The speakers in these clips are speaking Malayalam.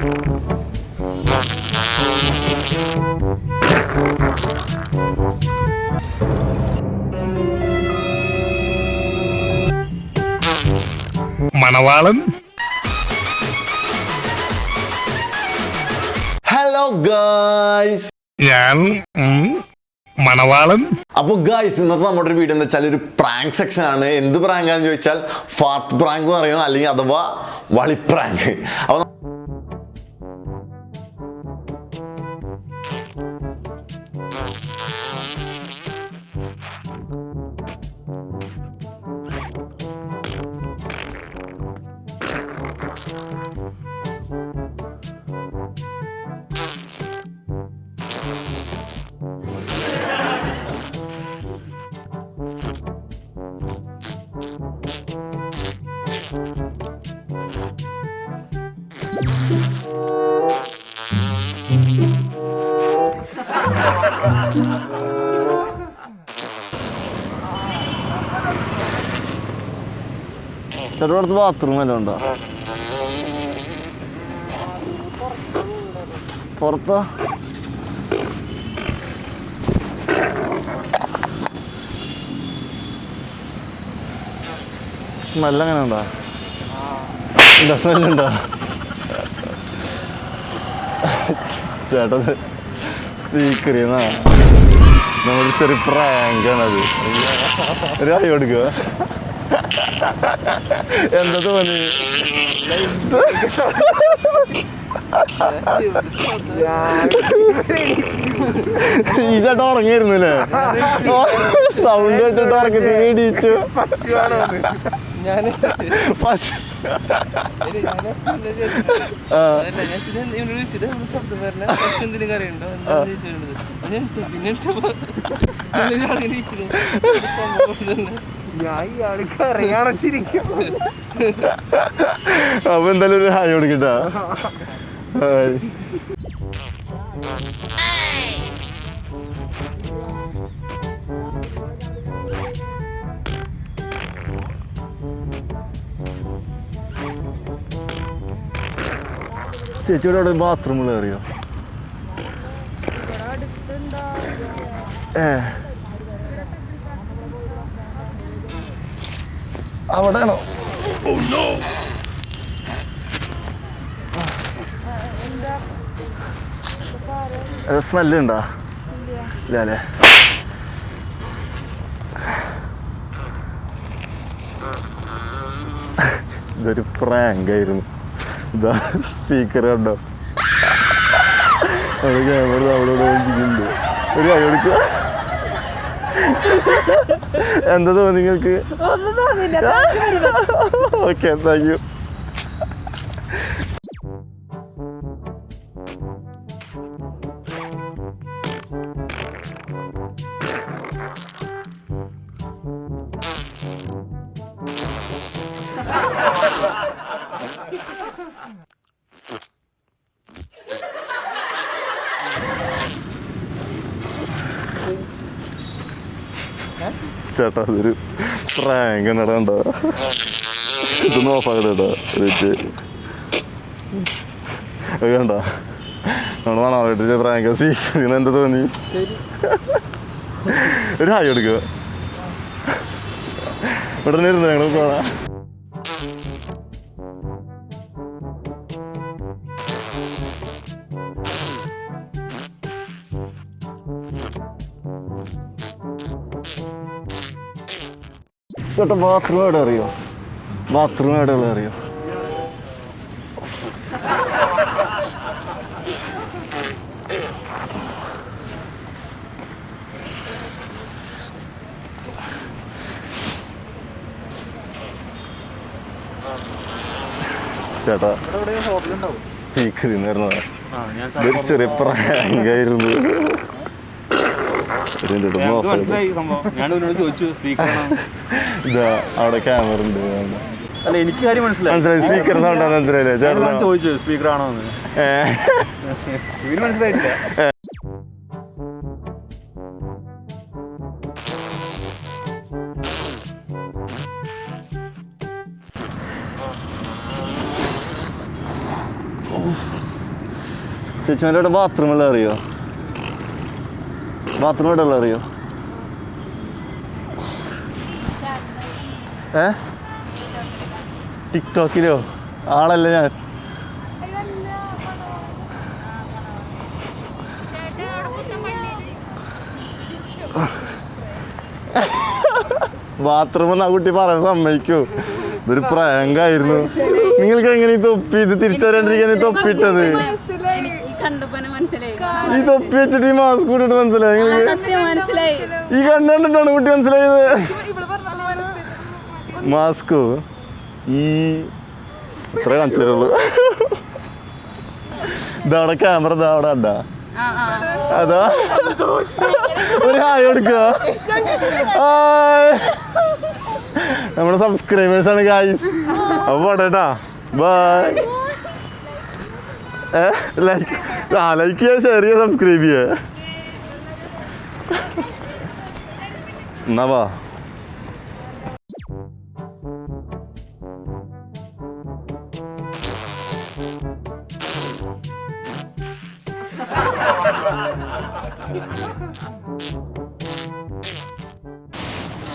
മണവാളൻ. ഹലോ ഗായ്സ് ഞാൻ മണവാളൻ. അപ്പോൾ ഗായ്സ് ഇന്നത്തെ നമ്മുടെ ഒരു വീഡിയോ എന്ന് വെച്ചാൽ ഒരു പ്രാങ്ക് സെക്ഷൻ ആണ്. എന്ത് പ്രാങ്ക് ആണെന്ന് ചോദിച്ചാൽ ഫാർട്ട് പ്രാങ്ക് പറയുന്നു അല്ലെങ്കിൽ അഥവാ വളി പ്രാങ്ക് അപ്പോൾ ചേട്ടടുത്ത് ബാത്റൂം എല്ലാം ഉണ്ടോ? പുറത്തോ? സ്മെൽ അങ്ങനെ ഉണ്ടോ എന്താ സ്മെല്ലുണ്ടോ? ചേട്ടൻ സ്പീക്കർ നിന്നാ നമ്മുടെ ചെറിയ പ്രാങ്കാണത്. ഒരു കൈ കൊടുക്കുക എന്താ തോന്നി? ഈ ചേട്ടൻ ഉറങ്ങിയിരുന്നില്ലേ? സൗണ്ട് കേട്ടിട്ട് ഉറക്കി ഇടിച്ചു ഞാൻ അപ്പൊ എന്തായാലും ഒരു ഹായ് കൊടുക്കട്ടാ. ചേച്ചിയുടെ അവിടെ ബാത്റൂമിൽ കയറിയോ ഏ. അവിടെയാണോ? സ്മെല്ല് ഉണ്ടോ ഇല്ല അല്ലേ ഇതൊരു പ്രാങ്ക് ആയിരുന്നു. ഇതാ സ്പീക്കർ കണ്ടോ? അവിടെ ക്യാമറ അവിടെ നോക്കിയിട്ടുണ്ട്. ഒരു കൈ കൊടുക്കുക എന്താ തോന്നി നിങ്ങൾക്ക്? ഓക്കെ താങ്ക് യു ചേട്ടാ അതൊരു പ്രാങ്ക് നടണ്ടോ ഇതൊന്നും ഓഫാക്കട്ടെ കേട്ടോ വെച്ച് നമ്മൾ മണാളിട്ട് പ്രാങ്ക് സ്വീകരിക്കുന്ന എന്താ തോന്നി? ഒരു ഹായ് എടുക്കുക ഇവിടെ നിന്ന് ഇരുന്ന് ഞങ്ങൾ പോണാ? ചേട്ടാ ബാത്റൂം എവിടെ അറിയോ? ബാത്റൂം എവിടെയുള്ള അറിയോ? ചേട്ടാ സ്പീക്കറിൽ നിന്ന് വരുന്നതാ. ഇതൊരു ചെറിയ പ്രാങ്കായിരുന്നു അവിടെ ക്യാമറ ഉണ്ട്. അല്ല എനിക്ക് കാര്യം മനസ്സിലായി. സ്പീക്കർ സൗണ്ട് മനസ്സിലായില്ലേ? സ്പീക്കർ ആണോ എന്ന് ഏ. ഇവന് മനസ്സിലായിട്ടില്ല. ചേച്ചിമാരുടെ ബാത്റൂമെല്ലാം അറിയോ? ബാത്റൂം എവിടെ ഉള്ള അറിയോ? ഏ? ടിക്ടോക്കിലോ? ആളല്ല ഞാൻ. ബാത്റൂം ആ കുട്ടി പറയാൻ സമ്മതിക്കൂ. ഇതൊരു പ്രയങ്കായിരുന്നു നിങ്ങൾക്ക് എങ്ങനെ ഈ തൊപ്പി ഇത് തിരിച്ചറിയാണ്ടിരിക്കാൻ വരാണ്ടിരിക്കാൻ തൊപ്പിട്ടത് ഈ കണ്ടപ്പോനെ മനസ്സിലായി. ഈ തൊപ്പി വെച്ചിട്ട് ഈ മാസ്ക് കൂട്ടിട്ട് മനസ്സിലായി. ആ, നിങ്ങൾക്ക് സത്യം മനസ്സിലായി. ഈ കണ്ടിട്ടാണ് കുട്ടി മനസ്സിലായത്. മാസ്കോ? ഈ ഇത്ര കാണിച്ചു തരുള്ളൂ. ഇതവിടെ ക്യാമറ ഇതാ അവിടെ ഉണ്ടാ ആ ആ. അതാ. ഒരു ഹായ് എടുക്കുക നമ്മുടെ സബ്സ്ക്രൈബേഴ്സ് ആണ് ഗായ്സ് അപ്പൊ പോട്ടെട്ടാ ബൈ ലൈക്ക് ആ ലൈക്ക് ചെയ്യുക ഷെയർ ചെയ്യുക സബ്സ്ക്രൈബ് ചെയ്യുക എന്നാ വാ.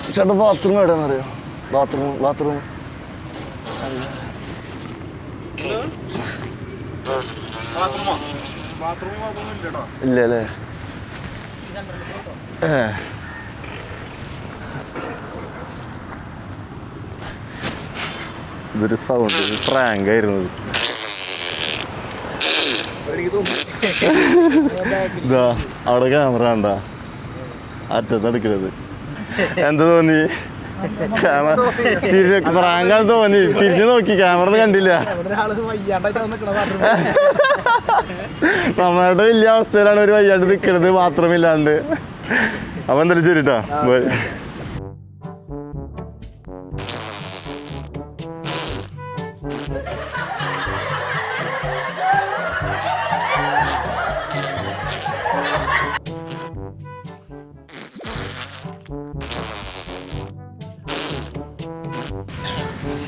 ചേട്ടാ ബാത്റൂം എവിടെയാണെന്ന് അറിയോ ബാത്റൂം ബാത്റൂം ഇല്ല അല്ലേ ഇതൊരു സൗണ്ട് പ്രാങ്ക് ആയിരുന്നു ഇതാ. അവിടെ ക്യാമറ കണ്ടാ. അറ്റത്തടുക്കരുത് എന്താ തോന്നി? ക്യാമറ തിരിഞ്ഞ് പ്രാങ്കാന്ന് തോന്നി. തിരിഞ്ഞു നോക്കി ക്യാമറ ഒന്നും കണ്ടില്ല. നമ്മളുടെ വലിയ അവസ്ഥയിലാണ് ഒരു വയ്യാണ്ട് നിൽക്കണത് മാത്രമില്ലാണ്ട്. അപ്പൊ എന്തായാലും ശരിട്ടാ ബൈ.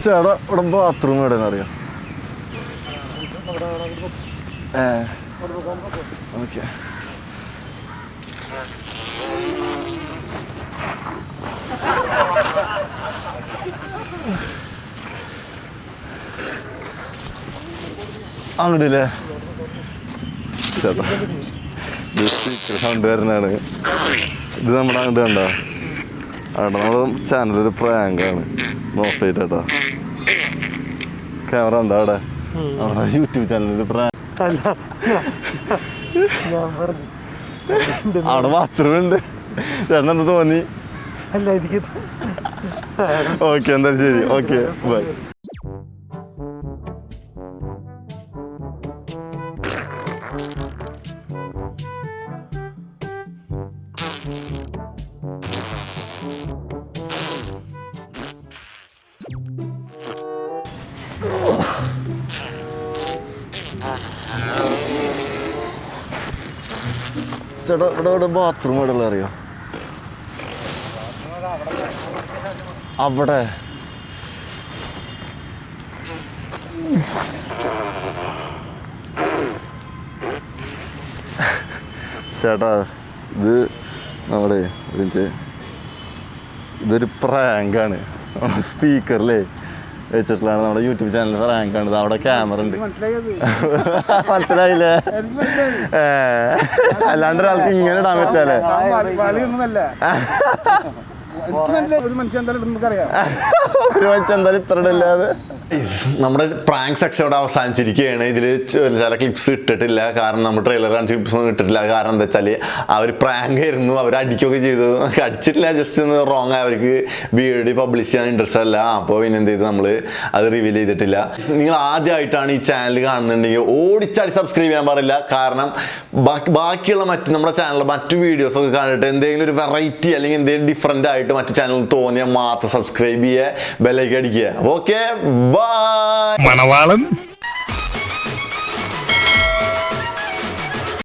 ചേട്ടാ ഇവിടെ ബാത്റൂം എവിടെയെന്ന് അറിയാം? ഓക്കെ. അങ്ങോട്ടില്ലേ ചേട്ടാ. ഇത് നമ്മുടെ അങ്ങോട്ട് കണ്ടോ? അവിടെ നമ്മുടെ ചാനലൊരു പ്രാങ്കാണ്. നോഫേറ്റ് കേട്ടോ ക്യാമറ ഉണ്ടോ അവിടെ? അവിടെ യൂട്യൂബ് ചാനലൊരു പ്രാങ്ക് അവിടെ ബാത്റൂമുണ്ട് ചേട്ടൻ എന്താ തോന്നി. അല്ല എനിക്ക് ഓക്കെ എന്തായാലും ശരി. ഓക്കെ ബൈ ചേട്ടാ ഇവിടെ ബാത്റൂം എവിടെ അറിയോ? അവിടെ. ചേട്ടാ ഇത് നമ്മുടെ മിനിറ്റ് ഇതൊരു പ്രാങ്കാണ് സ്പീക്കറിലേ വെച്ചിട്ടുള്ളതാണ് നമ്മുടെ യൂട്യൂബ് ചാനലിൽ റാങ്ക് ആണ് അവിടെ ക്യാമറ ഉണ്ട്. മനസ്സിലായില്ലേ? അല്ലാണ്ട് ഒരാൾക്ക് ഇങ്ങനെ ഇടാൻ പറ്റാല്ലേ കളിയൊന്നുമല്ല ഒരു മനുഷ്യൻ എന്തായാലും നമുക്കറിയാം. ഒരു മനുഷ്യൻ എന്തായാലും ഇത്ര ഇടല്ലാതെ നമ്മുടെ പ്രാങ്ക് സെക്ഷൻ അവിടെ അവസാനിച്ചിരിക്കുകയാണ്. ഇതിൽ ചില ക്ലിപ്സ് ഇട്ടിട്ടില്ല. കാരണം നമ്മൾ ട്രെയിലർ കാണിച്ച ക്ലിപ്സ് ഒന്നും ഇട്ടിട്ടില്ല. കാരണം എന്താ വെച്ചാൽ അവർ പ്രാങ്ക് ആയിരുന്നു. അവർ അടിക്കുകയൊക്കെ ചെയ്തു. അടിച്ചിട്ടില്ല. ജസ്റ്റ് ഒന്ന് റോങ് ആയി. അവർക്ക് വീഡിയോ പബ്ലിഷ് ചെയ്യാൻ ഇൻട്രസ്റ്റ് അല്ല. അപ്പോൾ പിന്നെ എന്ത് ചെയ്തു നമ്മൾ അത് റിവീൽ ചെയ്തിട്ടില്ല. നിങ്ങൾ ആദ്യമായിട്ടാണ് ഈ ചാനൽ കാണുന്നുണ്ടെങ്കിൽ ഓടിച്ചാടി സബ്സ്ക്രൈബ് ചെയ്യാൻ പാടില്ല. കാരണം ബാക്കി ബാക്കിയുള്ള മറ്റ് നമ്മുടെ ചാനലിലെ മറ്റു വീഡിയോസൊക്കെ കണ്ടിട്ട് എന്തെങ്കിലും ഒരു വെറൈറ്റി അല്ലെങ്കിൽ എന്തെങ്കിലും ഡിഫറെന്റ് ആയിട്ട് മറ്റു ചാനൽ തോന്നിയാൽ മാത്രം സബ്സ്ക്രൈബ് ചെയ്യുക. ബെല്ലൈക്ക് അടിക്കുക. ഓക്കെ ബൈ മണവാളൻ